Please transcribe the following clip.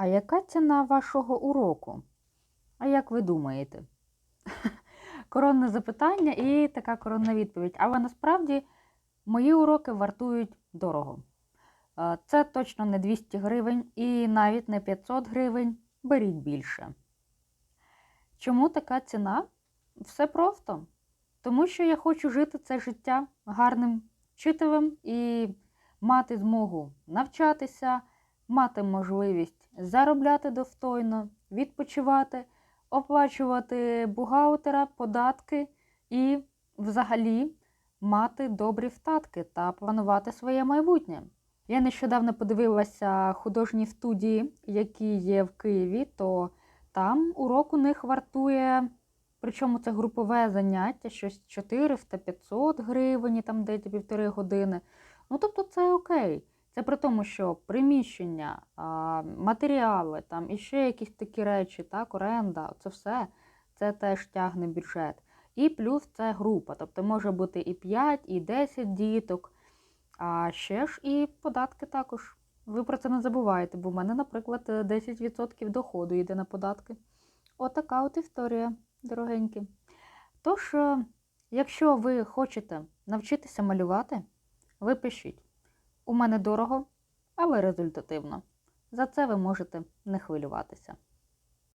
А яка ціна вашого уроку? А як ви думаєте? Коронне запитання і така коронна відповідь. Але насправді мої уроки вартують дорого. Е, Це точно не 200 гривень і навіть не 500 гривень. Беріть більше. Чому така ціна? Все просто. Тому що я хочу жити це життя гарним вчителем і мати змогу навчатися, мати можливість заробляти достойно, відпочивати, оплачувати бухгалтера, податки і взагалі мати добрі втатки та планувати своє майбутнє. Я нещодавно подивилася художні студії, які є в Києві, то там урок у них вартує, причому це групове заняття, щось 400-500 гривень, там десь півтори години. Ну, тобто це окей. Це при тому, що приміщення, матеріали, там і ще якісь такі речі, так, оренда, це все, це теж тягне бюджет. І плюс це група, тобто може бути і 5, і 10 діток, а ще ж і податки також. Ви про це не забуваєте, бо в мене, наприклад, 10% доходу йде на податки. Отака от історія, дорогенькі. Тож, е, якщо ви хочете навчитися малювати, ви пишіть. У мене дорого, але результативно. За це ви можете не хвилюватися.